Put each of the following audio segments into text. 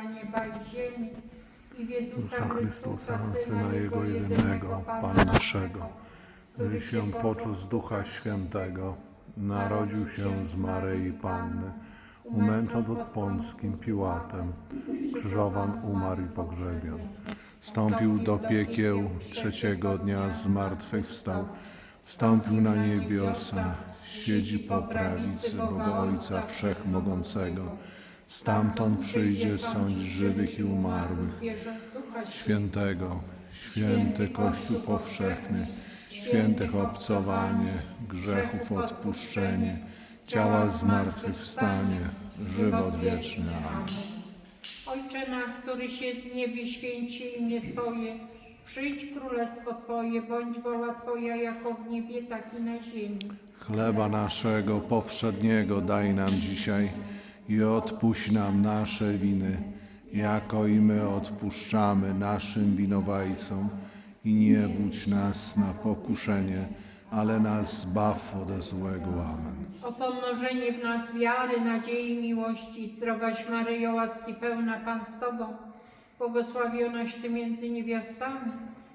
nieba i ziemi i Jezusa Chrystusa, Syna Jego jedynego, Pana naszego, który się począł z Ducha Świętego, narodził się z Maryi Panny, umęczon pod Pąckim Piłatem, krzyżowan, umarł i pogrzebion. Wstąpił do piekieł, trzeciego dnia zmartwychwstał, wstąpił na niebiosa, siedzi po prawicy Boga Ojca Wszechmogącego. Stamtąd przyjdzie sądzić żywych i umarłych. Świętego, święty Kościół powszechny, świętych obcowanie, grzechów odpuszczenie, ciała zmartwychwstanie, żywot wieczny. Amen. Ojcze nasz, któryś jest w niebie, święci imię Twoje. Przyjdź królestwo Twoje, bądź wola Twoja jako w niebie, tak i na ziemi. Chleba naszego powszedniego daj nam dzisiaj i odpuść nam nasze winy, jako i my odpuszczamy naszym winowajcom. I nie wódź nas na pokuszenie, ale nas zbaw ode złego. Amen. O pomnożenie w nas wiary, nadziei, miłości, zdrowaś Maryjo, łaski pełna Pan z Tobą, błogosławionaś Ty między niewiastami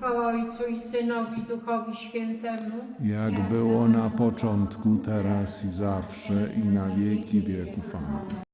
Chwała Ojcu i Synowi, Duchowi Świętemu. Jak było na początku, teraz i zawsze, i na wieki wieków. Amen.